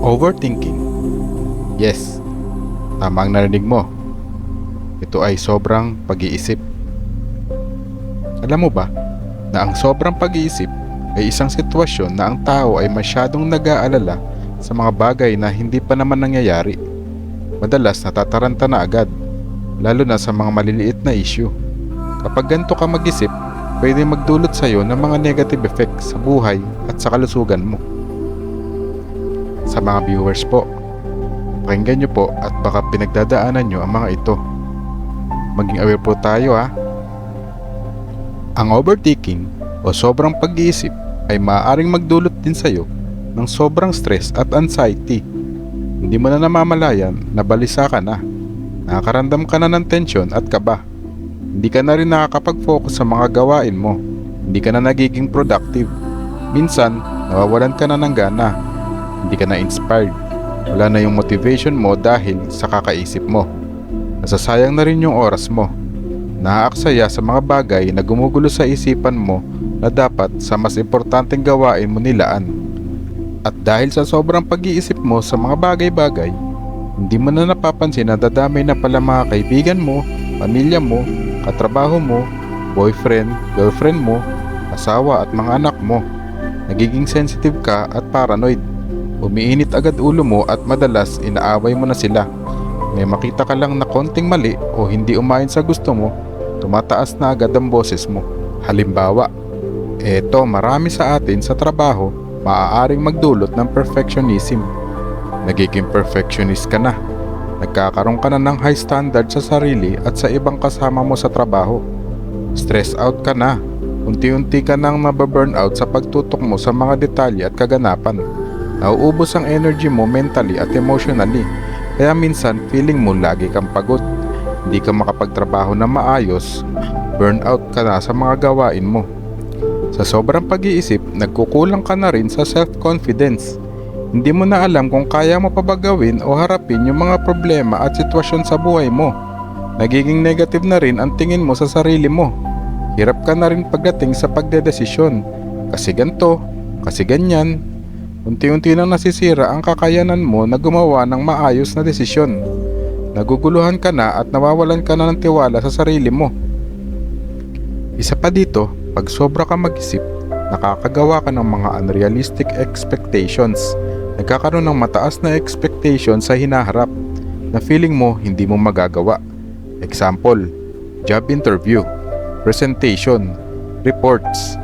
Overthinking. Yes, tama ang narinig mo. Ito ay sobrang pag-iisip. Alam mo ba na ang sobrang pag-iisip ay isang sitwasyon na ang tao ay masyadong nag-aalala sa mga bagay na hindi pa naman nangyayari. Madalas natataranta na agad, lalo na sa mga maliliit na issue. Kapag ganito ka mag-isip, pwede magdulot sa iyo ng mga negative effects sa buhay at sa kalusugan mo. Sa mga viewers po, pakinggan nyo po at baka pinagdadaanan nyo ang mga ito. Maging aware po tayo ha. Ang overthinking o sobrang pag-iisip ay maaaring magdulot din sa iyo ng sobrang stress at anxiety. Hindi mo na namamalayan na balisa ka na. Nakakaramdam ka na ng tensyon at kaba. Hindi ka na rin nakakapag-focus sa mga gawain mo. Hindi ka na nagiging productive. Minsan, nawawalan ka na ng gana. Hindi ka na inspired. Wala na yung motivation mo dahil sa kakaisip mo. Nasasayang na rin yung oras mo. Naaaksaya sa mga bagay na gumugulo sa isipan mo na dapat sa mas importanteng gawain mo nilaan. At dahil sa sobrang pag-iisip mo sa mga bagay-bagay, hindi mo na napapansin na dadamay na pala mga kaibigan mo, pamilya mo, katrabaho mo, boyfriend, girlfriend mo, asawa at mga anak mo. Nagiging sensitive ka at paranoid. Umiinit agad ulo mo at madalas inaaway mo na sila. May makita ka lang na konting mali o hindi umayon sa gusto mo, tumataas na agad ang boses mo. Halimbawa, eto marami sa atin sa trabaho maaaring magdulot ng perfectionism. Nagiging perfectionist ka na. Nagkakaroon ka na ng high standard sa sarili at sa ibang kasama mo sa trabaho. Stress out ka na. Unti-unti ka nang nababurnout sa pagtutok mo sa mga detalye at kaganapan. Nauubos ang energy mo mentally at emotionally. Kaya minsan feeling mo lagi kang pagod. Hindi ka makapagtrabaho na maayos. Burnout ka na sa mga gawain mo. Sa sobrang pag-iisip, nagkukulang ka na rin sa self-confidence. Hindi mo na alam kung kaya mo pa gawin o harapin yung mga problema at sitwasyon sa buhay mo. Nagiging negative na rin ang tingin mo sa sarili mo. Hirap ka na rin pagdating sa pagdedesisyon. Kasi ganto, kasi ganyan. Unti-unti nang nasisira ang kakayanan mo na gumawa ng maayos na desisyon. Naguguluhan ka na at nawawalan ka na ng tiwala sa sarili mo. Isa pa dito, pag sobra ka mag-isip, nakakagawa ka ng mga unrealistic expectations. Nagkakaroon ng mataas na expectation sa hinaharap na feeling mo hindi mo magagawa. Example, job interview, presentation, reports.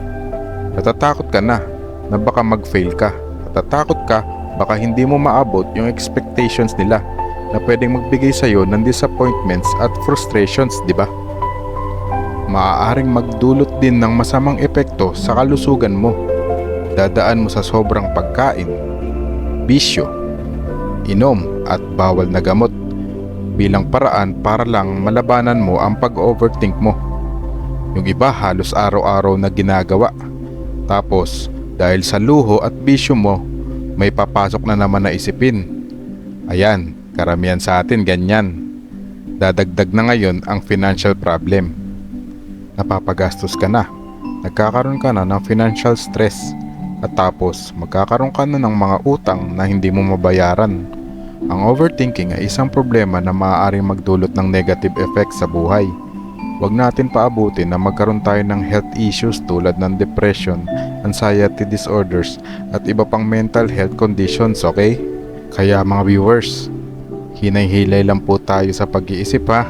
Natatakot ka na na baka mag-fail ka. Natatakot ka baka hindi mo maabot yung expectations nila na pwedeng magbigay sa'yo ng disappointments at frustrations, di ba? maaaring magdulot din ng masamang epekto sa kalusugan mo. Dadaan mo sa sobrang pagkain, bisyo, inom at bawal na gamot bilang paraan para lang malabanan mo ang pag-overthink mo. Yung iba halos araw-araw na ginagawa. Tapos dahil sa luho at bisyo mo, may papasok na naman na isipin. Ayan, karamihan sa atin ganyan. Dadagdag na ngayon ang financial problem napapagastos ka na. Nagkakaroon ka na ng financial stress at tapos magkakaroon ka na ng mga utang na hindi mo mabayaran. Ang overthinking ay isang problema na maaaring magdulot ng negative effects sa buhay. Huwag natin paabutin na magkaroon tayo ng health issues tulad ng depression, anxiety disorders at iba pang mental health conditions, okay? Kaya mga viewers, hinay-hilay lang po tayo sa pag-iisip ha.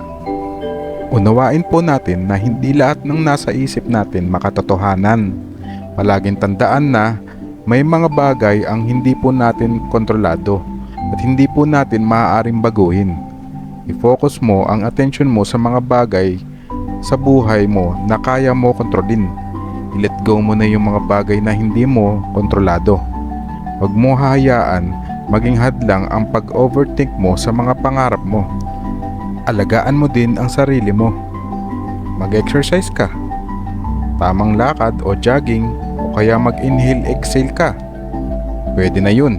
Unawain po natin na hindi lahat ng nasa isip natin makatotohanan. Palaging tandaan na may mga bagay ang hindi po natin kontrolado at hindi po natin maaaring baguhin. I-focus mo ang attention mo sa mga bagay sa buhay mo na kaya mo kontrolin. I-let go mo na yung mga bagay na hindi mo kontrolado. Huwag mo hahayaan maging hadlang ang pag-overthink mo sa mga pangarap mo alagaan mo din ang sarili mo. Mag-exercise ka. Tamang lakad o jogging o kaya mag-inhale-exhale ka. Pwede na yun.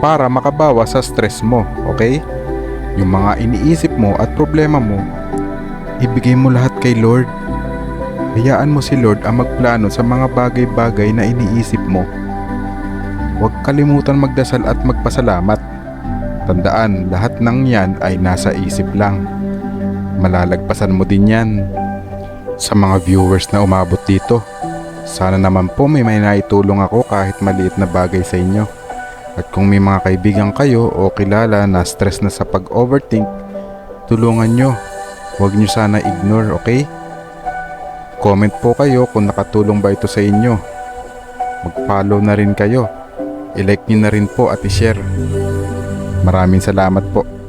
Para makabawa sa stress mo, okay? Yung mga iniisip mo at problema mo, ibigay mo lahat kay Lord. Hayaan mo si Lord ang magplano sa mga bagay-bagay na iniisip mo. huwag kalimutan magdasal at magpasalamat. Tandaan, lahat ng yan ay nasa isip lang. Malalagpasan mo din yan. Sa mga viewers na umabot dito, sana naman po may may naitulong ako kahit maliit na bagay sa inyo. At kung may mga kaibigan kayo o kilala na stress na sa pag-overthink, tulungan nyo. Huwag nyo sana ignore, okay? Comment po kayo kung nakatulong ba ito sa inyo. Mag-follow na rin kayo. I-like nyo na rin po at i-share. Maraming salamat po.